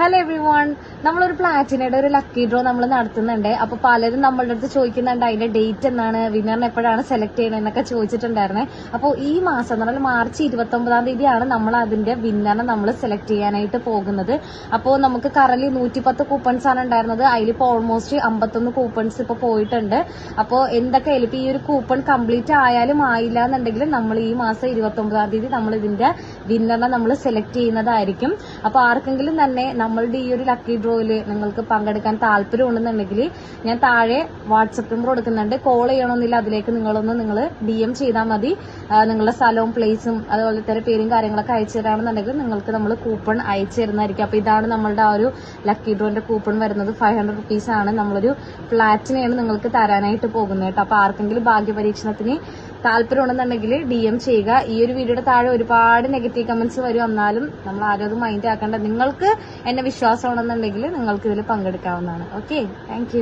Hello every one നമ്മളൊരു പ്ലാറ്റിനയുടെ ഒരു lucky draw നമ്മൾ നടത്തുന്നുണ്ട്. അപ്പൊ പലരും നമ്മളുടെ അടുത്ത് ചോദിക്കുന്നുണ്ട് അതിന്റെ ഡേറ്റ് എന്നാണ് വിന്നറിനെ എപ്പോഴാണ് സെലക്ട് ചെയ്യണത് എന്നൊക്കെ ചോദിച്ചിട്ടുണ്ടായിരുന്നേ. അപ്പോൾ ഈ മാസം എന്ന് പറഞ്ഞാൽ മാർച്ച് ഇരുപത്തി ഒമ്പതാം തീയതിയാണ് നമ്മൾ അതിന്റെ വിന്നറിനെ നമ്മൾ സെലക്ട് ചെയ്യാനായിട്ട് പോകുന്നത്. അപ്പോൾ നമുക്ക് കറലി നൂറ്റി പത്ത് കൂപ്പൺസ് ആണ് ഉണ്ടായിരുന്നത്. അതിലിപ്പോൾ ഓൾമോസ്റ്റ് അമ്പത്തൊന്ന് കൂപ്പൺസ് ഇപ്പോൾ പോയിട്ടുണ്ട്. അപ്പോൾ എന്തൊക്കെ ഇപ്പൊ ഈ ഒരു കൂപ്പൺ കംപ്ലീറ്റ് ആയാലും ആയില്ല എന്നുണ്ടെങ്കിൽ നമ്മൾ ഈ മാസം ഇരുപത്തി ഒമ്പതാം തീയതി നമ്മൾ ഇതിന്റെ വിന്നറിനെ നമ്മൾ സെലക്ട് ചെയ്യുന്നതായിരിക്കും. അപ്പോൾ ആർക്കെങ്കിലും തന്നെ നമ്മളുടെ ഈ ഒരു ലക്കി ഡ്രോയിൽ നിങ്ങൾക്ക് പങ്കെടുക്കാൻ താല്പര്യം ഉണ്ടെന്നുണ്ടെങ്കിൽ ഞാൻ താഴെ വാട്സപ്പ് നമ്പർ കൊടുക്കുന്നുണ്ട്. കോൾ ചെയ്യണമെന്നില്ല അതിലേക്ക് നിങ്ങളൊന്ന് നിങ്ങൾ ഡി എം ചെയ്താൽ മതി. നിങ്ങളുടെ സ്ഥലവും പ്ലേസും അതുപോലെ തന്നെ പേരും കാര്യങ്ങളൊക്കെ അയച്ചു തരാണെന്നുണ്ടെങ്കിൽ നിങ്ങൾക്ക് നമ്മൾ കൂപ്പൺ അയച്ചു തരുന്നതായിരിക്കും. അപ്പോൾ ഇതാണ് നമ്മളുടെ ആ ഒരു ലക്കി ഡ്രോന്റെ കൂപ്പൺ വരുന്നത്. ഫൈവ് ഹൺഡ്രഡ് റുപ്പീസ് ആണ് നമ്മളൊരു ഫ്ലാറ്റിനെയാണ് നിങ്ങൾക്ക് തരാനായിട്ട് പോകുന്നത് കേട്ടോ. അപ്പോൾ ആർക്കെങ്കിലും ഭാഗ്യപരീക്ഷണത്തിന് താല്പര്യം ഉണ്ടെന്നുണ്ടെങ്കിൽ ഡി എം ചെയ്യുക. ഈ ഒരു വീഡിയോയുടെ താഴെ ഒരുപാട് നെഗറ്റീവ് കമന്റ്സ് വരും. എന്നാലും നമ്മൾ ആരും മൈൻഡ് ആക്കേണ്ട. നിങ്ങൾക്ക് എന്നെ വിശ്വാസമാണെന്നുണ്ടെങ്കിൽ നിങ്ങൾക്ക് ഇതിൽ പങ്കെടുക്കാവുന്നതാണ്. Okay thank